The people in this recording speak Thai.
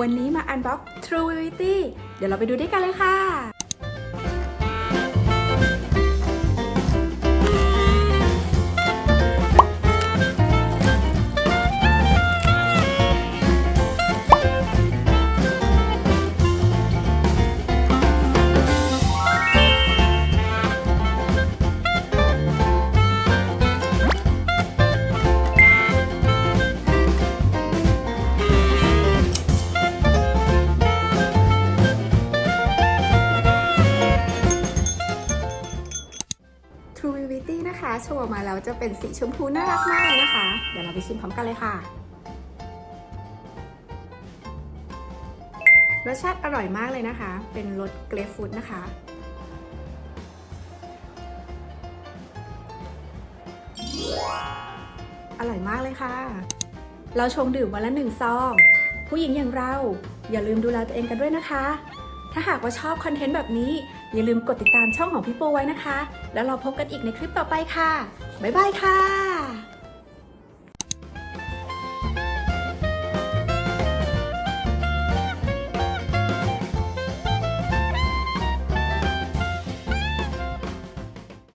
วันนี้มาอันบ็อก True Beauty เดี๋ยวเราไปดูด้วยกันเลยค่ะ True Beauty นะคะโชว์มาแล้วจะเป็นสีชมพูน่ารักมากเลยนะคะ เดี๋ยวเราไปชิมพร้อมกันเลยค่ะ รสชาติอร่อยมากเลยนะคะ เป็นรสเกรฟฟูดนะคะอร่อยมากเลยค่ะ เราชงดื่มวันละหนึ่งซอง ผู้หญิงอย่างเราอย่าลืมดูแลตัวเองกันด้วยนะคะ ถ้าหากว่าชอบคอนเทนต์แบบนี้ อย่าลืมกดติดตามช่องของพี่โปไว้นะคะ แล้วเราพบกันอีกในคลิปต่อไปค่ะ บ๊ายบายค่ะ